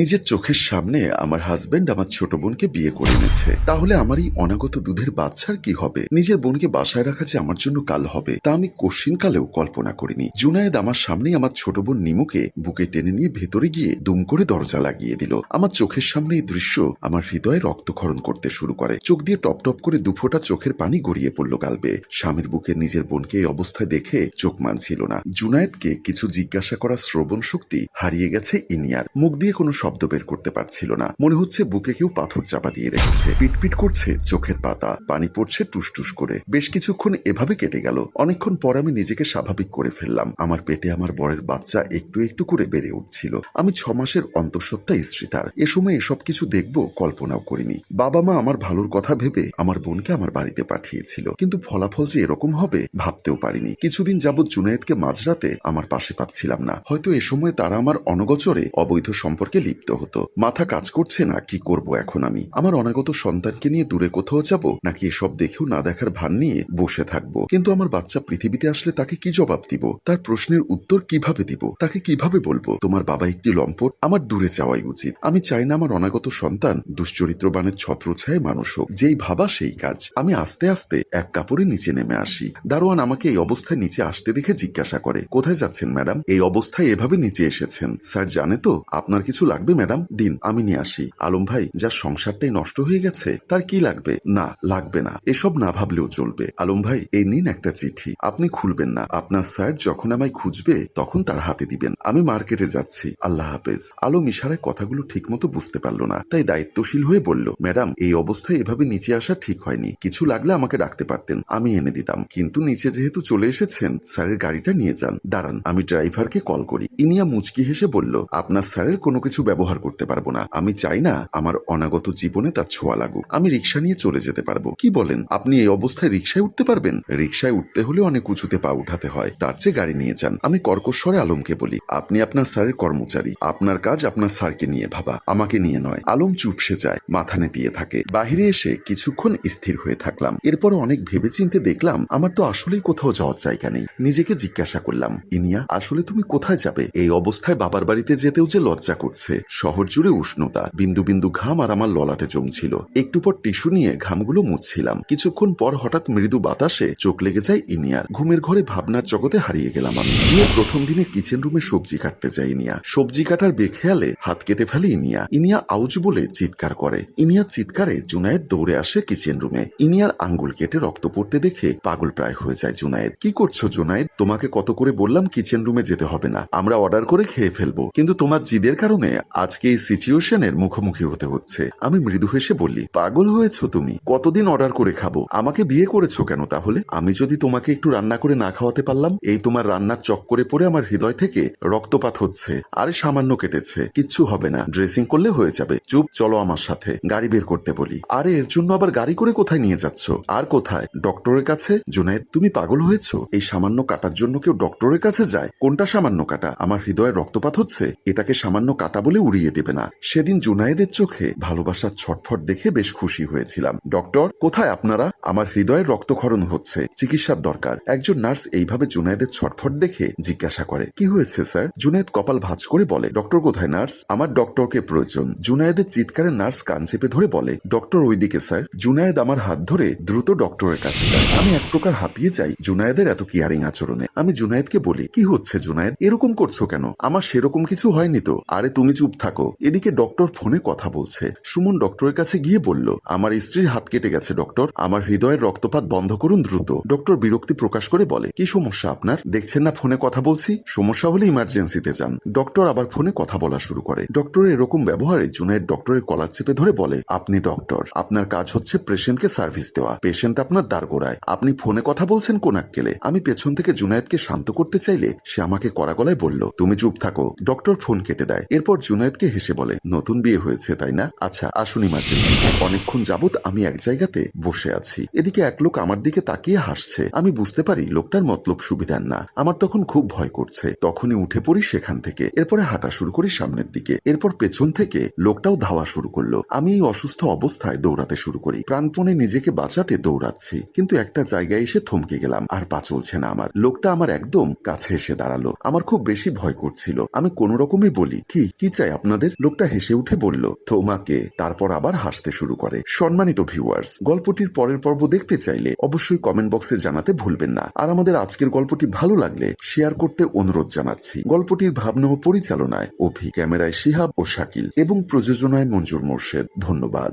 নিজের চোখের সামনে আমার হাজবেন্ড আমার ছোট বোনকে বিয়ে করে এনেছে। তাহলে আমার এই অনাগত দুধের বাচ্চার কি হবে? নিজের বোনকে বাসায় রাখা যে আমার জন্য কাল হবে, তা আমি কশিন কালেও কল্পনা করিনি। জুনায়েদ আমার সামনে আমার ছোট বোন নিমুকে বুকে টেনে নিয়ে ভেতরে গিয়ে দুম করে দরজা লাগিয়ে দিল। আমার চোখের সামনে এই দৃশ্য আমার হৃদয়ে রক্তক্ষরণ করতে শুরু করে। চোখ দিয়ে টপ টপ করে দুফোটা চোখের পানি গড়িয়ে পড়ল গালবে স্বামীর বুকে নিজের বোনকে এই অবস্থায় দেখে চোখ মানছিল না। জুনায়েদকে কিছু জিজ্ঞাসা করা শ্রবণ শক্তি হারিয়ে গেছে ইনিয়ার। মুখ দিয়ে কোনো শব্দ বের করতে পারছিল না। মনে হচ্ছে বুকে কেউ পাথর চাপা দিয়ে রেখেছে। পিটপিট করছে চোখের পাতা। পানি পড়ছে টুসটুস করে। বেশ কিছুক্ষণ এভাবে কেটে গেল। অনেকক্ষণ পর আমি নিজেকে স্বাভাবিক করে ফেললাম। আমার পেটে আমার বরের বাচ্চা একটু একটু করে বেড়ে উঠছিল। আমি ছ মাসের অন্তঃসত্ত্বা স্ত্রী তার এ সময় এসব কিছু দেখব, কল্পনাও করিনি। বাবা মা আমার ভালোর কথা ভেবে আমার বোনকে আমার বাড়িতে পাঠিয়েছিল। কিন্তু ফলাফল যে এরকম হবে, ভাবতেও পারিনি। কিছুদিন যাবৎ জুনায়েদকে মাঝরাতে আমার পাশে পাচ্ছিলাম না। হয়তো এ সময় তারা আমার অনগচরে অবৈধ সম্পর্কে লিপ্ত হতো। মাথা কাজ করছে না, কি করব এখন আমি? আমার অনাগত সন্তানকে নিয়ে দূরে কোথাও যাব? নাকি এসব দেখেও না দেখার ভান নিয়ে বসে থাকব? কিন্তু আমার বাচ্চা পৃথিবীতে আসলে তাকে কি জবাব দিব? তার প্রশ্নের উত্তর কীভাবে দিব? তাকে কীভাবে বলব? তোমার বাবা একটি লম্পট, আমার দূরে যাওয়াই উচিত। আমি চাই না আমার অনাগত সন্তান দুশ্চরিত্রবানের ছত্রছায় মানুষ হোক। যেই ভাবা সেই কাজ। আমি আস্তে আস্তে এক কাপড়ে নিচে নেমে আসি। দারোয়ান আমাকে এই অবস্থায় নিচে আসতে দেখে জিজ্ঞাসা করে, কোথায় যাচ্ছেন, ম্যাডাম? এই অবস্থায় এভাবে নিচে এসেছেন। স্যার জানে তো, আপনার কিছু লাগবে, ম্যাডাম? দিন, আমি নিয়ে আসি। আলম ভাই যার সংসারটাই নষ্ট হয়ে গেছে, তার কি লাগবে? না লাগবে না। এসব না ভাবলেও চলবে। আলম ভাই, এই নিন একটা চিঠি। আপনি খুলবেন না। আপনার স্যার যখন আমায় খুঁজবে, তখন তার হাতে দিবেন। আমি মার্কেটে যাচ্ছি। আল্লাহ হাফেজ। আলম ইশারায় কথাগুলো ঠিকমতো বুঝতে পারল না। তাই দায়িত্বশীল হয়ে বলল, ম্যাডাম, এই অবস্থায় এভাবে নিচে আসা ঠিক হয়নি। কিছু লাগলে আমাকে ডাকতে পারতেন। আমি এনে দিতাম। কিন্তু নিচে যেহেতু চলে এসেছেন, স্যারের গাড়িটা নিয়ে যান। দাঁড়ান, আমি ড্রাইভারকে কল করি। ইনিয়া মুচকি হেসে বলল, আপনার স্যারের কোনো কিছু ব্যবহার করতে পারব না। আমি চাই না আমার অনাগত জীবনে তার ছোঁয়া লাগুক। আমি রিক্সা নিয়ে চলে যেতে পারব। কি বলেন? আপনি এই অবস্থায় রিক্সায় উঠতে পারবেন? রিক্সায় উঠতে হলে অনেক উঁচুতে পা উঠাতে হয়। তার চেয়ে গাড়ি নিয়ে যান। আমি কর্কশ্বরে আলমকে বলি, আপনি আপনার স্যারের কর্মচারী। আপনার কাজ আপনার স্যারকে নিয়ে ভাবা। আমাকে নিয়ে নয়। আলম চুপসে যায়, মাথা নেতিয়ে থাকে। বাহিরে এসে কিছুক্ষণ স্থির হয়ে থাকলাম। এরপর অনেক ভেবেচিন্তে দেখলাম, আমার তো আসলেই কোথাও যাওয়ার জায়গা নেই। নিজেকে জিজ্ঞাসা করলাম, ইনিয়া, আসলে তুমি কোথায় যাবে? এই অবস্থায় বাবার বাড়িতে যেতেও যে লজ্জা করছে। শহর জুড়ে উষ্ণতা, বিন্দু বিন্দু ঘাম আর আমার ললাটে জমছিল একটু পর টিস্যু নিয়ে ঘামগুলো মুছছিলাম। কিছুক্ষণ পর হঠাৎ মৃদু বাতাসে চোখ লেগে যায় ইনিয়ার। ঘুমের ঘরে ভাবনার জগতে হারিয়ে গেলাম আমি। বিয়ের প্রথম দিনে কিচেন রুমে সবজি কাটতে যাই ইনিয়া। সবজি কাটার বেখেয়ালে হাত কেটে ফেলে ইনিয়া। ইনিয়া আউজ বলে চিৎকার করে। ইনিয়ার চিৎকারে জুনায়েদ দৌড়ে আসে কিচেন রুমে। ইনিয়ার আঙ্গুল কেটে রক্ত পড়তে দেখে পাগল প্রায় হয়ে যায় জুনায়েদ। কি করছ জুনায়েদ? তোমাকে কত করে বললাম কিচেন রুমে যেতে হবে না। আমরা অর্ডার করে খেয়ে ফেলব। কিন্তু তোমার জিদের কারণে আজকে এই সিচুয়েশনের মুখোমুখি হতে হচ্ছে। আমি মৃদু হেসে বললি, পাগল হয়েছো তুমি। কতদিন অর্ডার করে খাব? আমাকে বিয়ে করেছ কেন তাহলে? আমি যদি তোমাকে একটু রান্না করে না খাওয়াতে পারলাম, এই তোমার রান্নার চক্করে পড়ে আমার হৃদয় থেকে রক্তপাত হচ্ছে আরে সামান্য কেটেছে। কিচ্ছু হবে না। ড্রেসিং করলে হয়ে যাবে। চুপ, চলো আমার সাথে। গাড়ি বের করতে বলি। আরে, এর জন্য আবার গাড়ি করে কোথায় নিয়ে যাচ্ছ? আর কোথায়? ডক্টরের কাছে? জুনায়েদ, তুমি পাগল হয়েছো? এই সামান্য কাটার জন্য কেউ ডক্টরের কাছে যায়? কোনটা সামান্য কাটা? আমার হৃদয়ে রক্তপাত হচ্ছে? এটাকে সামান্য কাটা বলে উড়িয়ে দেবে না। সেদিন জুনায়েদের চোখে ভালোবাসার ছটফট দেখে বেশ খুশি হয়েছিলাম। ডক্টর, কোথায় আপনারা? আমার হৃদয়ের রক্তক্ষরণ হচ্ছে। চিকিৎসার দরকার। একজন নার্স এইভাবে জুনায়েদের ছটফট দেখে জিজ্ঞাসা করে, কি হয়েছে, স্যার? জুনায়েদ কপাল ভাঁজ করে বলে, ডক্টর কোথায়, নার্স? আমার ডক্টরকে প্রয়োজন। জুনায়েদের চিৎকারে নার্স কান চেপে ধরে বলে, ডক্টর ওইদিকে, স্যার। জুনায়েদ আমার হাত ধরে দ্রুত ডক্টরের কাছে যায়। আমি এক প্রকার হাঁপিয়ে যাই জুনায়েদের এত কেয়ারিং আচরণে। আমি জুনায়েদকে বলি, কি হচ্ছে জুনায়েদ? এরকম করছ কেন? আমার সেরকম কিছু হয়নি তো। আরে তুমি চুপ থাকো। এদিকে ডক্টর ফোনে কথা বলছে। সুমন ডক্টরের কাছে গিয়ে বলল, আমার স্ত্রীর হাত কেটে গেছে, ডক্টর। আমার হৃদয়ের রক্তপাত বন্ধ করুন দ্রুত। ডক্টর বিরক্তি প্রকাশ করে বলে, কি সমস্যা আপনার? দেখছেন না ফোনে কথা বলছি? সমস্যা হলে ইমার্জেন্সিতে যান। ডক্টর আবার ফোনে কথা বলা শুরু করে। ডক্টরের এরকম ব্যবহারে জুনায়েদ ডক্টরের কলার চেপে ধরে বলে, আপনি ডক্টর, আপনার কাজ হচ্ছে পেশেন্টকে সার্ভিস দেওয়া। পেশেন্ট আপনার দাঁড় গোড়ায় আপনি ফোনে কথা বলছেন কোন আক্কেলে? আমি পেছন থেকে জুনায়েদকে শান্ত করতে চাইলে সে আমাকে কড়া গলায় বলল, তুমি চুপ থাকো। ডক্টর ফোন কেটে দেয়। এরপর জুনায়েদকে হেসে বলে, নতুন বিয়ে হয়েছে, তাই না? আচ্ছা আসুন ইমার্জেন্সি। অনেকক্ষণ যাবত আমি এক জায়গাতে বসে আছি। এদিকে এক লোক আমার দিকে তাকিয়ে হাসছে। আমি বুঝতে পারি লোকটার মতলব সুবিধার না। আমার তখন খুব ভয় করছে। তখনই উঠে পড়ি সেখান থেকে। এরপরে হাঁটা শুরু করি সামনের দিকে। এরপর পেছন থেকে লোকটাও ধাওয়া শুরু করল। আমি এই অসুস্থ অবস্থায় দৌড়াতে শুরু করি। প্রাণপণে নিজেকে বাঁচাতে দৌড়াচ্ছি। কিন্তু একটা জায়গায় এসে থমকে গেলাম। আর পা চলছে না আমার। লোকটা আমার একদম কাছে এসে দাঁড়াল। আমার খুব বেশি ভয় করছিল। আমি কোনো রকমে বলি, কি কি চাই? চাই আপনাদের লোকটা হেসে উঠে বলল তোমাকে তারপর আবার হাসতে শুরু করে। সম্মানিত ভিউয়ার্স, গল্পটির পরের পর্ব দেখতে চাইলে অবশ্যই কমেন্ট বক্সে জানাতে ভুলবেন না। আর আমাদের আজকের গল্পটি ভালো লাগলে শেয়ার করতে অনুরোধ জানাচ্ছি। গল্পটির ভাবনা ও পরিচালনায় অভি ক্যামেরায় শিহাব ও শাকিল এবং প্রযোজনায় মঞ্জুর মোর্শেদ। ধন্যবাদ।